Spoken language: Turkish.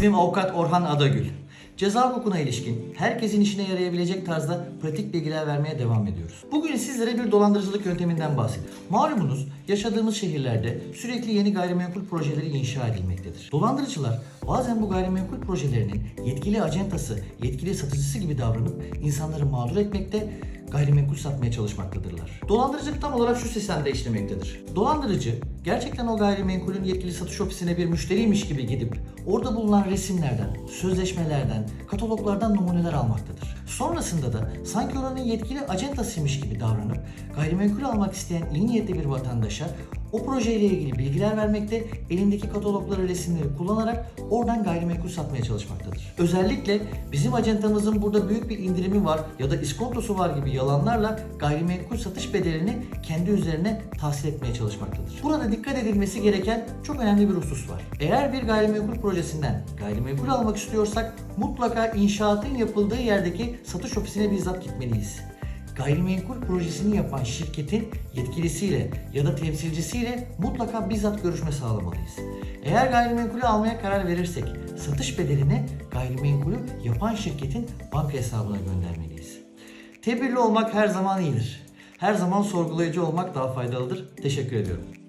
İsmim Avukat Orhan Adagül. Ceza hukukuna ilişkin herkesin işine yarayabilecek tarzda pratik bilgiler vermeye devam ediyoruz. Bugün sizlere bir dolandırıcılık yönteminden bahsedeceğim. Malumunuz yaşadığımız şehirlerde sürekli yeni gayrimenkul projeleri inşa edilmektedir. Dolandırıcılar bazen bu gayrimenkul projelerinin yetkili acentası, yetkili satıcısı gibi davranıp insanları mağdur etmekte, gayrimenkul satmaya çalışmaktadırlar. Dolandırıcılık tam olarak şu sistemde işlemektedir. Dolandırıcı gerçekten o gayrimenkulün yetkili satış ofisine bir müşteriymiş gibi gidip orada bulunan resimlerden, sözleşmelerden, kataloglardan numuneler almaktadır. Sonrasında da sanki oranın yetkili acentasıymış gibi davranıp gayrimenkul almak isteyen iyi niyetli bir vatandaşa o projeyle ilgili bilgiler vermekte, elindeki katalogları, resimleri kullanarak oradan gayrimenkul satmaya çalışmaktadır. Özellikle bizim acentamızın burada büyük bir indirimi var ya da iskontosu var gibi yalanlarla gayrimenkul satış bedelini kendi üzerine tahsil etmeye çalışmaktadır. Burada dikkat edilmesi gereken çok önemli bir husus var. Eğer bir gayrimenkul projesinden gayrimenkul almak istiyorsak mutlaka inşaatın yapıldığı yerdeki satış ofisine bizzat gitmeliyiz gayrimenkul projesini yapan şirketin yetkilisiyle ya da temsilcisiyle mutlaka bizzat görüşme sağlamalıyız. Eğer gayrimenkulü almaya karar verirsek satış bedelini gayrimenkulü yapan şirketin banka hesabına göndermeliyiz. Tedbirli olmak her zaman iyidir. Her zaman sorgulayıcı olmak daha faydalıdır. Teşekkür ediyorum.